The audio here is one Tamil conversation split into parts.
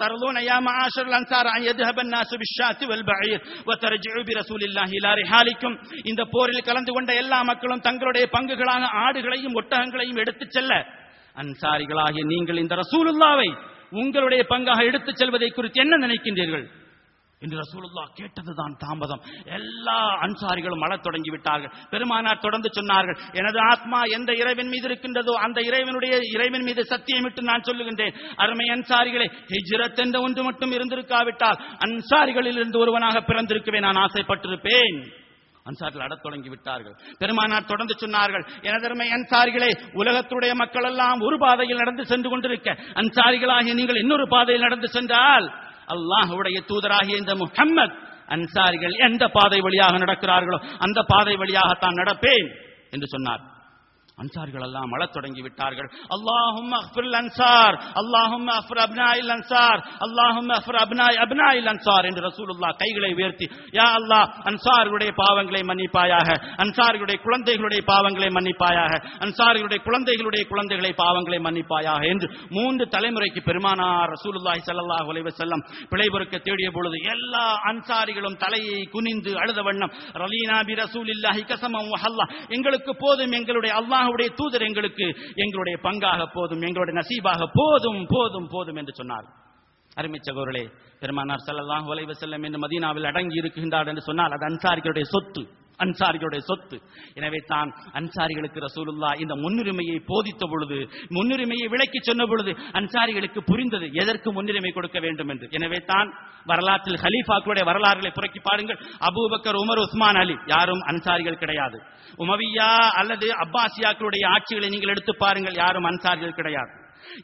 أترضون يا معاشر الأنصار أن يذهب الناس بالشاة والبعير وترجعوا برسول الله إلى رحالكم இந்த போரில் கலந்து கொண்ட எல்லா மக்களும் தங்களுடைய பங்குகளாக ஆடுகளையும் ஒட்டகங்களையும் எடுத்துச் செல்ல அன்சாரிகளாகிய நீங்கள் இந்த ரசூலுல்லாவை உங்களுடைய பங்காக எடுத்துச் செல்வதை குறித்து என்ன நினைக்கின்றீர்கள் என்று ரசூலுல்லா கேட்டதுதான் தாமதம். எல்லா அன்சாரிகளும் அழத் தொடங்கி விட்டார்கள் பெருமானார் தொடர்ந்து சொன்னார்கள் எனது ஆத்மா எந்த இறைவன் மீது இருக்கின்றதோ அந்த இறைவனுடைய இறைவன் மீது சத்தியமிட்டு நான் சொல்லுகின்றேன். அருமை அன்சாரிகளே ஹிஜ்ரத் என்ற ஒன்று மட்டும் இருந்திருக்காவிட்டால் அன்சாரிகளில் இருந்து ஒருவனாக பிறந்திருக்கவே நான் ஆசைப்பட்டிருப்பேன். அன்சாரிகள் அடத் தொடங்கி விட்டார்கள் பெருமானார் தொடர்ந்து சொன்னார்கள் எனதருமை அன்சாரிகளே உலகத்துடைய மக்கள் எல்லாம் ஒரு பாதையில் நடந்து சென்று கொண்டிருக்க. அன்சாரிகளாகிய நீங்கள் இன்னொரு பாதையில் நடந்து சென்றால் அல்லாஹுடைய தூதராகிய இந்த முஹம்மத் அன்சாரிகள் எந்த பாதை வழியாக நடக்கிறார்களோ அந்த பாதை வழியாகத்தான் நடப்பேன் என்று சொன்னார். அன்சார்கள் எல்லாம் அழத் தொடங்கி விட்டார்கள் அல்லாஹும் அஃபிர் அன்சார் அல்லாஹும் அஃபிர் அப்னாயில் அன்சார் அல்லாஹும் அஃபிர் அப்னாய் அப்னாயில் அன்சார் என்று ரசூலுல்லா கைகளை உயர்த்தி யா அல்லாஹ் அன்சார்களுடைய பாவங்களை மன்னிப்பாயாக அன்சார்களுடைய குழந்தைகளுடைய பாவங்களை மன்னிப்பாயாக அன்சார்களுடைய குழந்தைகளுடைய குழந்தைகளை பாவங்களை மன்னிப்பாயாக என்று மூன்று தலைமுறைக்கு பெருமானார் ரசூலுல்லாஹி ஸல்லல்லாஹு அலைஹி வஸல்லம் பிழை பொறுக்க தேடிய பொழுது எல்லா அன்சாரிகளும் தலையை குனிந்து அழுத வண்ணம் ரலீனா பி ரசூலில்லாஹி கஸமம் வஹல்லா எங்களுக்கு போதும் எங்களுடைய அல்லாஹ் அல்லாஹுடைய தூதர் எங்களுக்கு எங்களுடைய பங்காக போதும் எங்களுடைய நசீபாக போதும் போதும் போதும் என்று சொன்னார். அருமை சகோதரர்களே பெருமானார் சல்லாஹ் அலைஹி என்று மதீனாவில் அடங்கி இருக்கின்றார் என்று சொன்னால் அது அன்சாரிகளுடைய சொத்து. அன்சாரிகளுடைய சொத்து. எனவே தான் அன்சாரிகளுக்கு ரசூலுல்லா இந்த முன்னுரிமையை போதித்த பொழுது முன்னுரிமையை விளக்கி சொன்ன பொழுது அன்சாரிகளுக்கு புரிந்தது எதற்கு முன்னுரிமை கொடுக்க வேண்டும் என்று. எனவே தான் வரலாற்றில் ஹலீஃபாக்களுடைய வரலாறுகளை புரக்கி பாருங்கள். Abu Bakr Umar Usman Ali. யாரும் அன்சாரிகள் கிடையாது. உமவியா அல்லது அப்பாசியாக்களுடைய ஆட்சிகளை நீங்கள் எடுத்து பாருங்கள். யாரும் அன்சாரிகள் கிடையாது.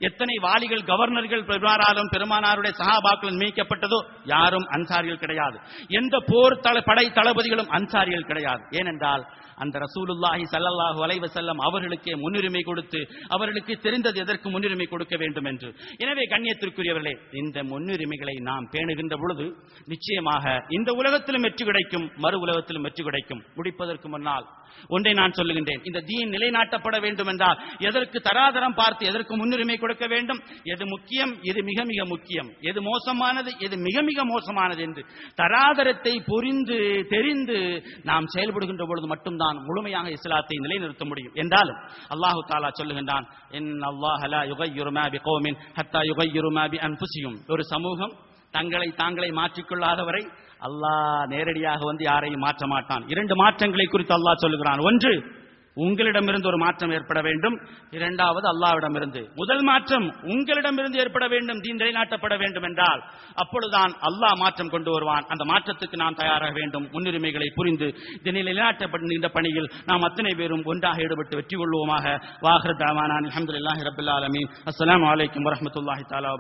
எத்தனை வாலிகள் கவர்னர்கள் பெருமானாரும் பெருமானாருடைய சகாபாக்கள் மீட்கப்பட்டதோ யாரும் அன்சாரிகள் கிடையாது. எந்த போர் தள படை தளபதிகளும் அன்சாரிகள் கிடையாது. ஏனென்றால் அந்த ரசூலுல்லாஹி ஸல்லல்லாஹு அலைஹி செல்லம் அவர்களுக்கே முன்னுரிமை கொடுத்து அவர்களுக்கு தெரிந்தது எதற்கு முன்னுரிமை கொடுக்க வேண்டும் என்று. எனவே கண்ணியத்திற்குரியவர்களே இந்த முன்னுரிமைகளை நாம் பேணுகின்ற பொழுது நிச்சயமாக இந்த உலகத்திலும் வெற்றி கிடைக்கும் மறு உலகத்திலும் வெற்றி கிடைக்கும். முடிப்பதற்கு முன்னால் ஒன்றை நான் சொல்லுகின்றேன். இந்த தீன் நிலைநாட்டப்பட வேண்டும் என்றால் எதற்கு தராதரம் பார்த்து எதற்கு முன்னுரிமை முன்னுரிமை கொடுக்க வேண்டும். எது முக்கியம் எது மிக மிக முக்கியம். எது மோசமானது எது மிக மிக மோசமானது என்று தராதரத்தை புரிந்து தெரிந்து நாம் செயல்படுகின்ற பொழுது மட்டும்தான் முழுமையாக இஸ்லாத்தை நிலைநிறுத்த முடியும். என்றாலும் அல்லாஹு தாலா சொல்லுகின்றான் என் அல்லாஹ் லா யுகையிரு மா ஹத்தா யுகையிரு பி அன்ஃபுசியும் ஒரு சமூகம் தங்களை தாங்களை மாற்றிக்கொள்ளாதவரை அல்லாஹ் நேரடியாக வந்து யாரையும் மாற்ற மாட்டான். இரண்டு மாற்றங்களை குறித்து அல்லாஹ் சொல்லுகிறான். ஒன்று உங்களிடமிருந்து ஒரு மாற்றம் ஏற்பட வேண்டும். இரண்டாவது அல்லாவிடமிருந்து. முதல் மாற்றம் உங்களிடமிருந்து ஏற்பட வேண்டும் தீன் நிலைநாட்டப்பட வேண்டும் என்றால் அப்பொழுதுதான் அல்லாஹ் மாற்றம் கொண்டு வருவான். அந்த மாற்றத்துக்கு நாம் தயாராக வேண்டும். முன்னுரிமைகளை புரிந்து தினை நிலைநாட்டப்படுகின்ற பணியில் நாம் அத்தனை பேரும் ஒன்றாக ஈடுபட்டு வெற்றி கொள்வோமாக. வாஹர் தாவானான் அஹமதுல்லாஹி ரபுல்லா அலமீன் அஸ்ஸலாமு அலைக்கும் வரஹ்மத்துல்லாஹி தஆலா